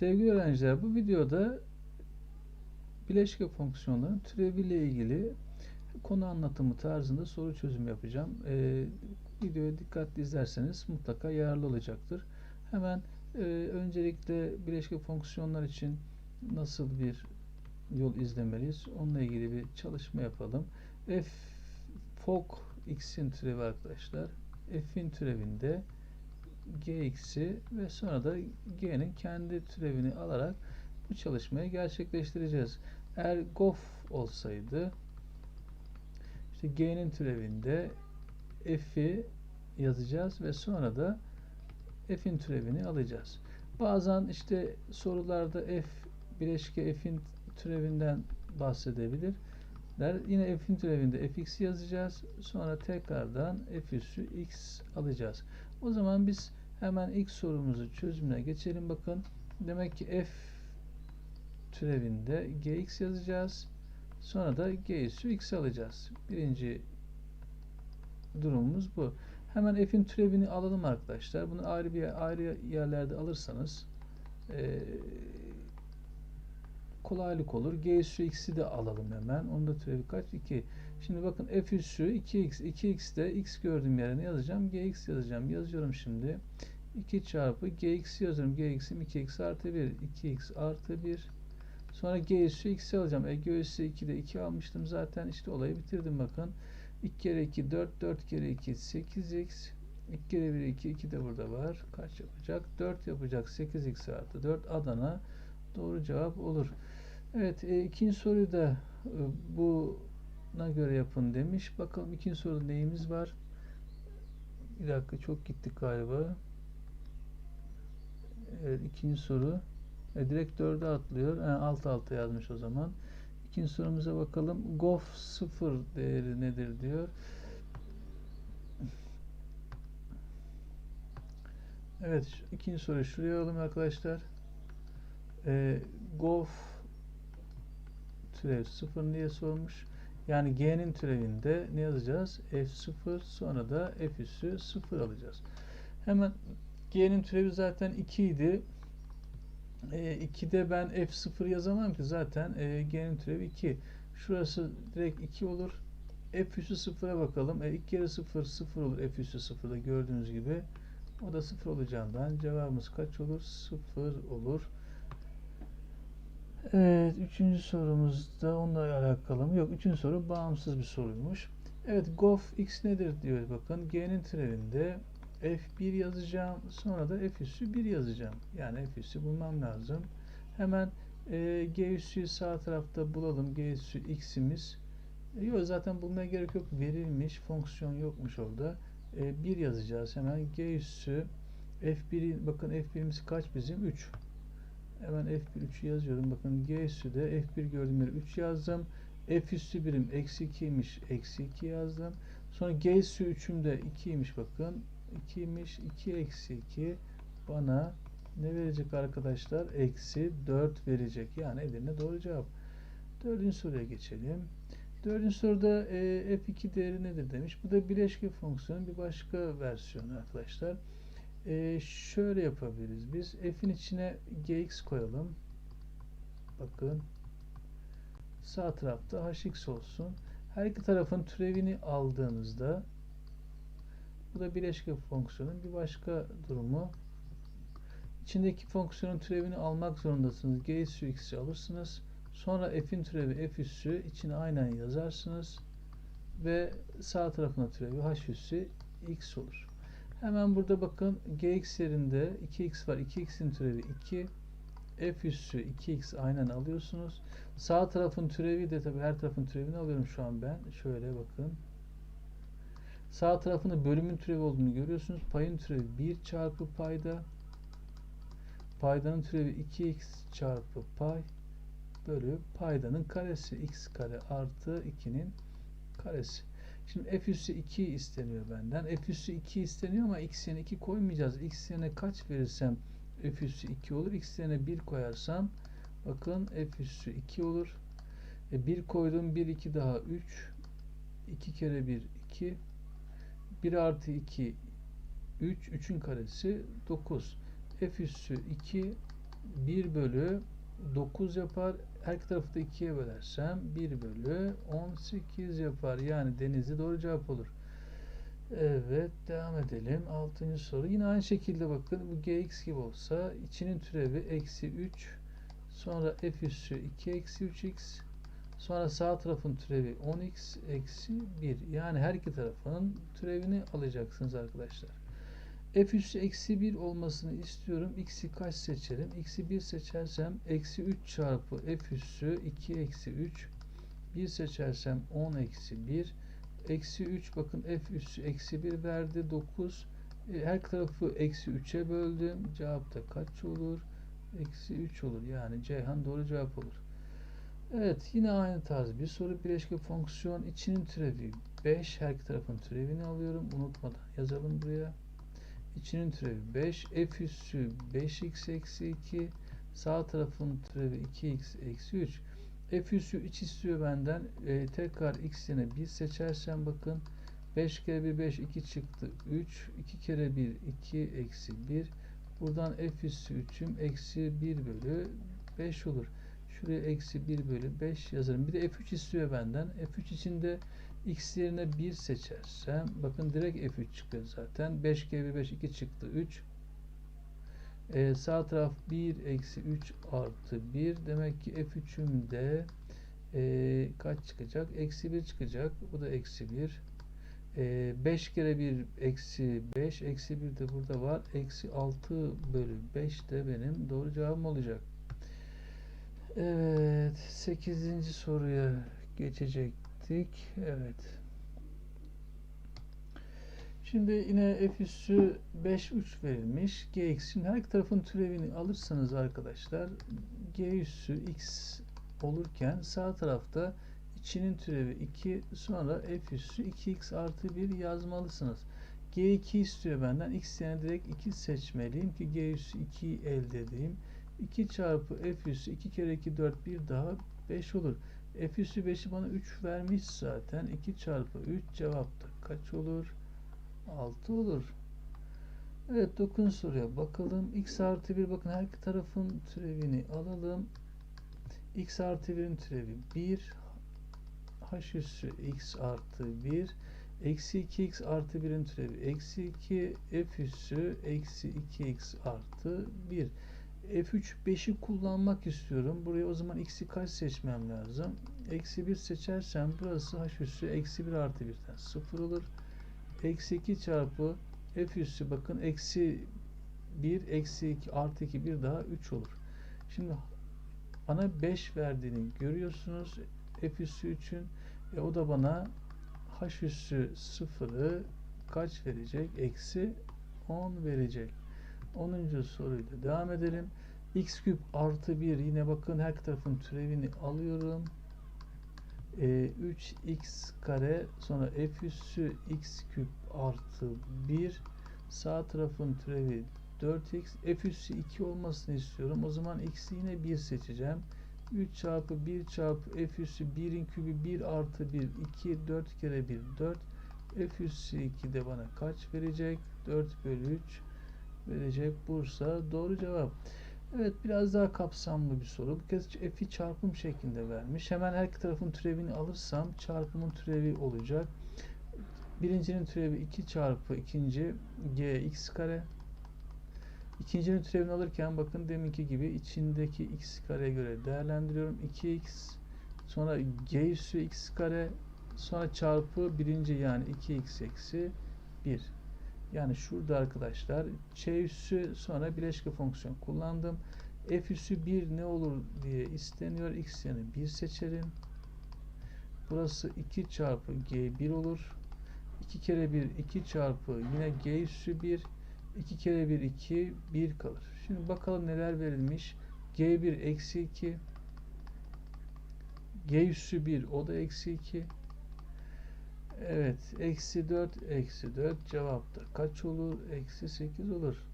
Sevgili öğrenciler bu videoda bileşke fonksiyonların türeviyle ilgili konu anlatımı tarzında soru çözümü yapacağım. Ee, videoyu dikkatli izlerseniz mutlaka yararlı olacaktır. Hemen e, öncelikle bileşke fonksiyonlar için nasıl bir yol izlemeliyiz? Onunla ilgili bir çalışma yapalım. F fok x'in türevi arkadaşlar. F'in türevinde gx'i ve sonra da g'nin kendi türevini alarak bu çalışmayı gerçekleştireceğiz. Eğer gof olsaydı işte g'nin türevinde f'i yazacağız ve sonra da f'in türevini alacağız. Bazen işte sorularda f bileşke f'in türevinden bahsedebilir. Yine f'in türevinde fx'i yazacağız. Sonra tekrardan f üssü x alacağız. O zaman biz hemen ilk sorumuzu çözümüne geçelim. Bakın demek ki f türevinde gx yazacağız. Sonra da g üssü x alacağız. Birinci durumumuz bu. Hemen f'in türevini alalım arkadaşlar. Bunu ayrı bir ayrı yerlerde alırsanız kolaylık olur. G üssü x'i de alalım hemen. Onun da türevi kaç? 2. Şimdi bakın f üssü 2x. 2x'de x gördüğüm yerine yazacağım. gx yazacağım. Yazıyorum şimdi. 2 çarpı gx yazıyorum. gx'im 2x artı 1. 2x artı 1. Sonra g üssü x'i alacağım. E g üssü 2'de 2 almıştım zaten. İşte olayı bitirdim bakın. 2 kere 2 4. 4 kere 2 8x. 2 kere 1 2. 2 de burada var. Kaç yapacak? 4 yapacak. 8x artı 4 Adana doğru cevap olur. Evet e, ikinci soruyu da e, buna göre yapın demiş. Bakalım ikinci soruda neyimiz var? Bir dakika çok gittik galiba. Evet ikinci soru. E, direkt 4'e atlıyor. Yani alt alta yazmış o zaman. İkinci sorumuza bakalım. Gof 0 değeri nedir diyor. Evet ikinci soruyu şuraya alalım arkadaşlar. E, gof türev 0 diye sormuş. Yani g'nin türevinde ne yazacağız? f0 sonra da f üssü 0 alacağız. Hemen g'nin türevi zaten 2 idi. E, 2'de ben f0 yazamam ki zaten e, g'nin türevi 2. Şurası direkt 2 olur. f üssü 0'a bakalım. E, 2 kere 0 0 olur f üssü 0'da gördüğünüz gibi. O da 0 olacağından cevabımız kaç olur? 0 olur. Evet, üçüncü sorumuz da onunla alakalı mı? Yok, üçüncü soru bağımsız bir soruymuş. Evet, gof x nedir diyor bakın. G'nin türevinde f1 yazacağım. Sonra da f üssü 1 yazacağım. Yani f üssü bulmam lazım. Hemen e, g üssüyü sağ tarafta bulalım. g üssü x'imiz. E, yok zaten bulmaya gerek yok. Verilmiş. Fonksiyon yokmuş orada. E, 1 yazacağız. Hemen g üssü f1'i bakın f1'imiz kaç bizim? 3. Hemen F1 3'ü yazıyorum. Bakın G üssü de F1 gördüğüm yere 3 yazdım. F üssü birim eksi 2'ymiş. Eksi 2 yazdım. Sonra G üssü 3'üm de 2'ymiş bakın. 2'ymiş. 2 eksi 2 bana ne verecek arkadaşlar? Eksi 4 verecek. Yani Edirne doğru cevap. Dördüncü soruya geçelim. Dördüncü soruda e, F2 değeri nedir demiş. Bu da bileşke fonksiyonun bir başka versiyonu arkadaşlar. Ee, şöyle yapabiliriz. Biz f'in içine gx koyalım. Bakın. Sağ tarafta hx olsun. Her iki tarafın türevini aldığınızda bu da bileşke fonksiyonun bir başka durumu. İçindeki fonksiyonun türevini almak zorundasınız. g üssü x'i alırsınız. Sonra f'in türevi f üssü içine aynen yazarsınız. Ve sağ tarafına türevi h üssü x olur. Hemen burada bakın gx yerinde 2x var. 2x'in türevi 2. f üssü 2x aynen alıyorsunuz. Sağ tarafın türevi de tabi her tarafın türevini alıyorum şu an ben. Şöyle bakın. Sağ tarafında bölümün türevi olduğunu görüyorsunuz. Payın türevi 1 çarpı payda. Paydanın türevi 2x çarpı pay bölü paydanın karesi x kare artı 2'nin karesi. Şimdi f üssü 2 isteniyor benden. F üssü 2 isteniyor ama x yerine 2 koymayacağız. x yerine kaç verirsem f üssü 2 olur. x yerine 1 koyarsam bakın f üssü 2 olur. E 1 koydum 1 2 daha 3 2 kere 1 2 1 artı 2 3 3'ün karesi 9 f üssü 2 1 bölü 9 yapar. Her iki tarafı da 2'ye bölersem 1 bölü 18 yapar. Yani denizli doğru cevap olur. Evet devam edelim. Altıncı soru. Yine aynı şekilde bakın bu gx gibi olsa içinin türevi eksi 3 sonra f üssü 2 eksi 3x sonra sağ tarafın türevi 10x eksi 1 yani her iki tarafının türevini alacaksınız arkadaşlar. F üssü eksi 1 olmasını istiyorum. x'i kaç seçerim? x'i 1 seçersem eksi 3 çarpı f üssü 2 eksi 3 1 seçersem 10 eksi 1 Eksi 3 bakın f üssü eksi 1 verdi 9. E, her tarafı eksi 3'e böldüm. Cevap da kaç olur? Eksi 3 olur. Yani Ceyhan doğru cevap olur. Evet yine aynı tarz bir soru. Bileşke fonksiyon içinin türevi 5. Her iki tarafın türevini alıyorum. Unutmadan yazalım buraya. İçinin türevi 5. F üssü 5x eksi 2. Sağ tarafın türevi 2x eksi 3. F üssü iç istiyor benden. E, tekrar x yerine 1 seçersem bakın 5 kere 1 5 2 çıktı 3 2 kere 1 2 eksi 1 buradan f üssü 3'üm eksi 1 bölü 5 olur. Şuraya eksi 1 bölü 5 yazarım. Bir de f3 istiyor benden. f3 için de x yerine 1 seçersem bakın direkt f3 çıkıyor zaten. 5 kere 1 5 2 çıktı 3 ee, sağ taraf 1 eksi 3 artı 1. Demek ki f3'üm de e, kaç çıkacak? Eksi 1 çıkacak. Bu da eksi 1. E, 5 kere 1 eksi 5. Eksi 1 de burada var. Eksi 6 bölü 5 de benim doğru cevabım olacak. Evet. 8. soruya geçecektik. Evet. Şimdi yine f üssü 5 3 verilmiş. gx. Şimdi her iki tarafın türevini alırsanız arkadaşlar g üssü x olurken sağ tarafta içinin türevi 2 sonra f üssü 2x artı 1 yazmalısınız. g2 istiyor benden. x yerine direkt 2 seçmeliyim ki g üssü 2'yi elde edeyim. 2 çarpı f üssü 2 kere 2 4 bir daha 5 olur. f üssü 5'i bana 3 vermiş zaten. 2 çarpı 3 cevapta kaç olur? 6 olur. Evet 9 soruya bakalım. x artı 1 bakın her iki tarafın türevini alalım. x artı 1'in türevi 1 h üssü x artı 1 eksi 2x artı 1'in türevi eksi 2 f üssü eksi 2x artı 1 f3 5'i kullanmak istiyorum. Buraya o zaman x'i kaç seçmem lazım? Eksi 1 seçersem burası h üssü eksi 1 artı 1'den 0 olur eksi 2 çarpı f üssü bakın eksi 1 eksi 2 artı 2 bir daha 3 olur. Şimdi bana 5 verdiğini görüyorsunuz. F üssü 3'ün e, o da bana h üssü 0'ı kaç verecek? Eksi 10 verecek. 10. soruyla devam edelim. x küp artı 1 yine bakın her tarafın türevini alıyorum e, ee, 3x kare sonra f üssü x küp artı 1 sağ tarafın türevi 4x f üssü 2 olmasını istiyorum. O zaman x'i yine 1 seçeceğim. 3 çarpı 1 çarpı f üssü 1'in kübü 1 artı 1 2 4 kere 1 4 f üssü 2 de bana kaç verecek? 4 bölü 3 verecek. Bursa doğru cevap. Evet biraz daha kapsamlı bir soru. Bu kez f'i çarpım şeklinde vermiş. Hemen her iki tarafın türevini alırsam çarpımın türevi olacak. Birincinin türevi 2 çarpı ikinci gx kare. İkincinin türevini alırken bakın deminki gibi içindeki x kareye göre değerlendiriyorum. 2x sonra g üssü x kare sonra çarpı birinci yani 2x eksi 1. Yani şurada arkadaşlar ç üssü sonra bileşke fonksiyon kullandım. F üssü 1 ne olur diye isteniyor. X yani 1 seçerim. Burası 2 çarpı G 1 olur. 2 kere 1 2 çarpı yine G üssü 1 2 kere 1 2 1 kalır. Şimdi bakalım neler verilmiş. G1 eksi 2 G üssü 1 o da eksi 2 Evet. Eksi 4 eksi 4 cevapta kaç olur? Eksi 8 olur.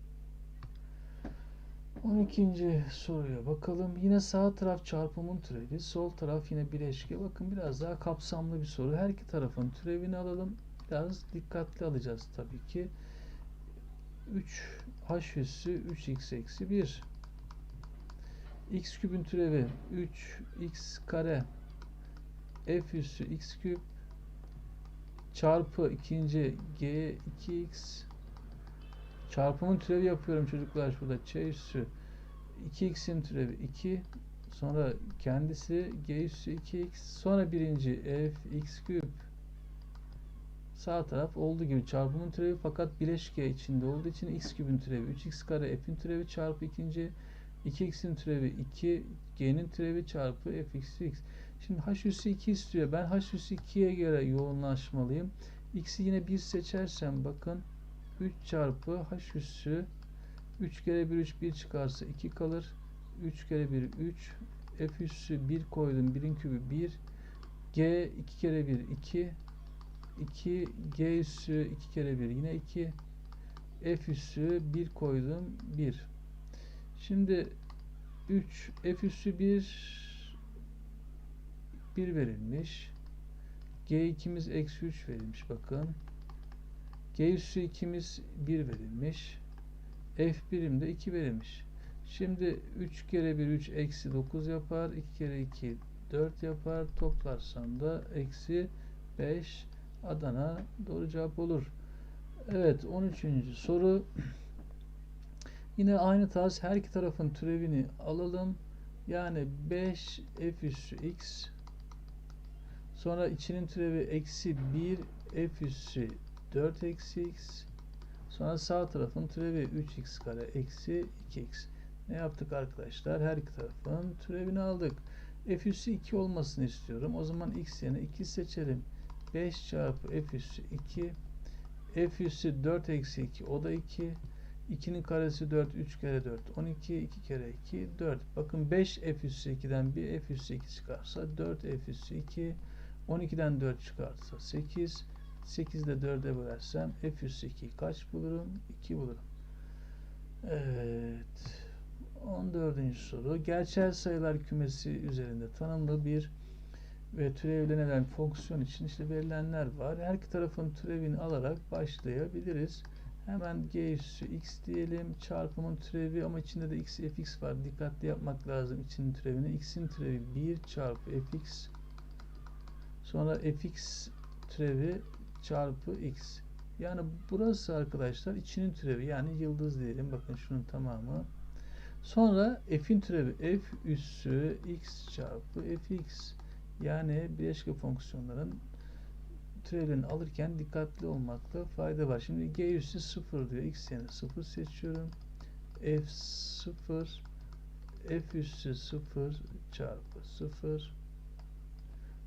12. soruya bakalım. Yine sağ taraf çarpımın türevi. Sol taraf yine bileşke. Bakın biraz daha kapsamlı bir soru. Her iki tarafın türevini alalım. Biraz dikkatli alacağız tabii ki. 3 h üssü 3x eksi 1. x küpün türevi 3x kare f üssü x küp çarpı ikinci g 2x çarpımın türevi yapıyorum çocuklar şurada. Ç üssü 2x'in türevi 2 sonra kendisi g üssü 2x sonra birinci f x küp. Sağ taraf olduğu gibi çarpımın türevi fakat bileşke içinde olduğu için x küpün türevi 3x kare f'in türevi çarpı ikinci 2x'in türevi 2 g'nin türevi çarpı f x x. Şimdi h üssü 2 istiyor. Ben h üssü 2'ye göre yoğunlaşmalıyım. x'i yine 1 seçersem bakın 3 çarpı h üssü 3 kere 1 3 1 çıkarsa 2 kalır. 3 kere 1 3 f üssü 1 koydum. 1'in kübü 1 g 2 kere 1 2 2 g üssü 2 kere 1 yine 2 f üssü 1 koydum 1 şimdi 3 f üssü 1 1 verilmiş g2'miz eksi 3 verilmiş bakın g üssü 2'miz 1 verilmiş f birimde 2 verilmiş şimdi 3 kere 1 3 eksi 9 yapar 2 kere 2 4 yapar toplarsam da eksi 5 Adana doğru cevap olur. Evet 13. soru. Yine aynı tarz her iki tarafın türevini alalım. Yani 5 f üssü x sonra içinin türevi eksi 1 f üssü 4 eksi x sonra sağ tarafın türevi 3x kare eksi 2x. Ne yaptık arkadaşlar? Her iki tarafın türevini aldık. f üssü 2 olmasını istiyorum. O zaman x yerine 2 seçelim. 5 çarpı f üssü 2 f üssü 4 eksi 2 o da 2 2'nin karesi 4 3 kere 4 12 2 kere 2 4 bakın 5 f üssü 2'den bir f üssü 2 çıkarsa 4 f üssü 2 12'den 4 çıkarsa 8 8 de 4'e bölersem f üssü 2 kaç bulurum 2 bulurum evet 14. soru gerçel sayılar kümesi üzerinde tanımlı bir ve türevlenilen fonksiyon için işte verilenler var. Her iki tarafın türevini alarak başlayabiliriz. Hemen g üssü x diyelim. Çarpımın türevi ama içinde de x fx var. Dikkatli yapmak lazım içinin türevini. x'in türevi 1 çarpı fx sonra fx türevi çarpı x. Yani burası arkadaşlar içinin türevi yani yıldız diyelim. Bakın şunun tamamı. Sonra f'in türevi f üssü x çarpı fx. Yani bileşke fonksiyonların türevlerini alırken dikkatli olmakta fayda var. Şimdi g üssü 0 diyor. x yerine 0 seçiyorum. f 0 f üssü 0 çarpı 0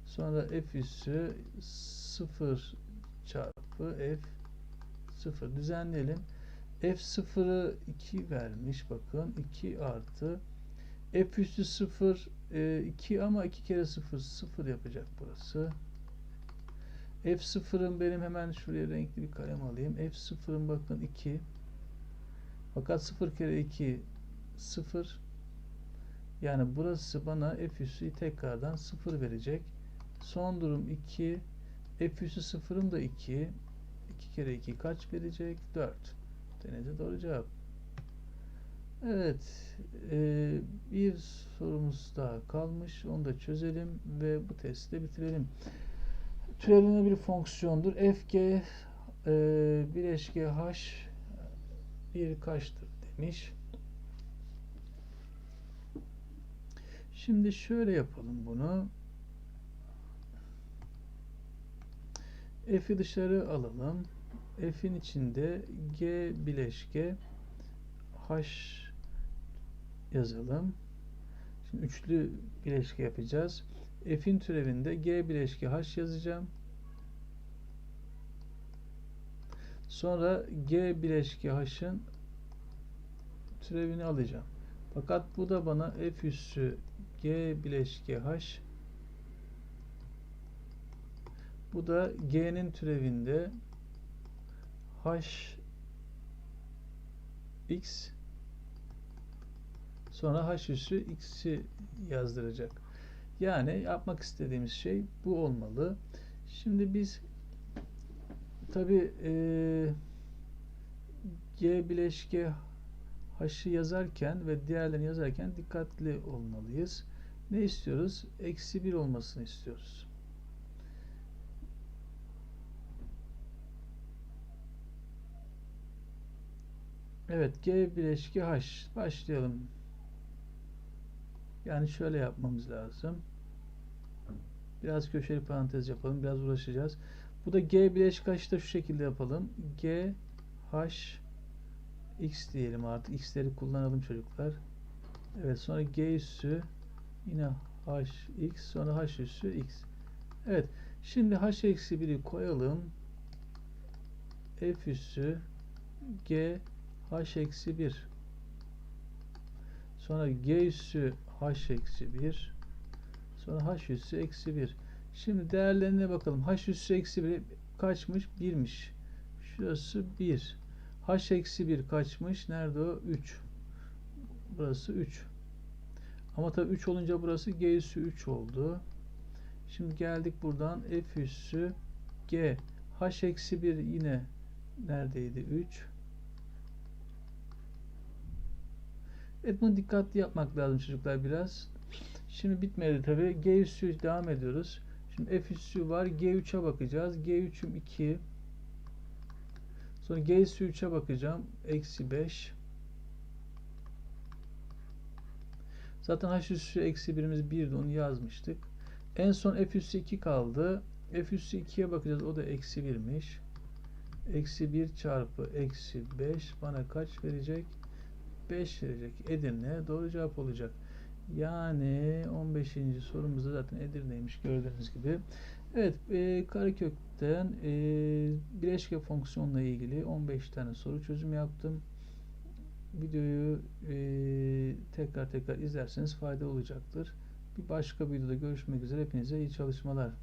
sonra f üssü 0 çarpı f 0 düzenleyelim. f 0'ı 2 vermiş bakın 2 artı f üssü 0 e, 2 ama 2 kere 0 0 yapacak burası. F0'ın benim hemen şuraya renkli bir kalem alayım. F0'ın bakın 2. Fakat 0 kere 2 0. Yani burası bana F üssü tekrardan 0 verecek. Son durum 2. F üssü 0'ın da 2. 2 kere 2 kaç verecek? 4. Denedi doğru cevap. Evet, e, bir sorumuz daha kalmış. Onu da çözelim ve bu testi de bitirelim. Türevlenen bir fonksiyondur. fg e, bileşke h bir kaçtır demiş. Şimdi şöyle yapalım bunu. F'i dışarı alalım. F'in içinde g bileşke h yazalım. Şimdi üçlü bileşke yapacağız. F'in türevinde G bileşke H yazacağım. Sonra G bileşke H'ın türevini alacağım. Fakat bu da bana F üssü G bileşke H bu da G'nin türevinde H X Sonra h üssü x'i yazdıracak. Yani yapmak istediğimiz şey bu olmalı. Şimdi biz tabi e, g bileşke h'ı yazarken ve diğerlerini yazarken dikkatli olmalıyız. Ne istiyoruz? Eksi 1 olmasını istiyoruz. Evet, G bileşki H. Başlayalım. Yani şöyle yapmamız lazım. Biraz köşeli parantez yapalım. Biraz uğraşacağız. Bu da G bileşik H'ı şu şekilde yapalım. G, H, X diyelim artık. X'leri kullanalım çocuklar. Evet sonra G üssü yine H, X sonra H üssü X. Evet. Şimdi H eksi 1'i koyalım. F üssü G H eksi 1 sonra G üssü H eksi 1 sonra H üssü eksi 1 şimdi değerlerine bakalım. H üssü eksi 1 kaçmış? 1'miş şurası 1 H eksi 1 kaçmış? Nerede o? 3 burası 3 ama tabi 3 olunca burası G üssü 3 oldu. Şimdi geldik buradan. F üssü G. H eksi 1 yine neredeydi? 3 Evet bunu dikkatli yapmak lazım çocuklar biraz. Şimdi bitmedi tabi. G üssü devam ediyoruz. Şimdi F üssü var. G3'e bakacağız. G3'üm 2. Sonra G üssü 3'e bakacağım. Eksi 5. Zaten H üssü eksi 1'imiz 1'di. Onu yazmıştık. En son F üssü 2 kaldı. F üssü 2'ye bakacağız. O da eksi 1'miş. Eksi 1 çarpı eksi 5 bana kaç verecek? 5 verecek. Edirne doğru cevap olacak. Yani 15. sorumuzda zaten Edirne'ymiş gördüğünüz gibi. Evet e, karekökten e, bileşke fonksiyonla ilgili 15 tane soru çözüm yaptım. Videoyu e, tekrar tekrar izlerseniz fayda olacaktır. Bir başka videoda görüşmek üzere. Hepinize iyi çalışmalar.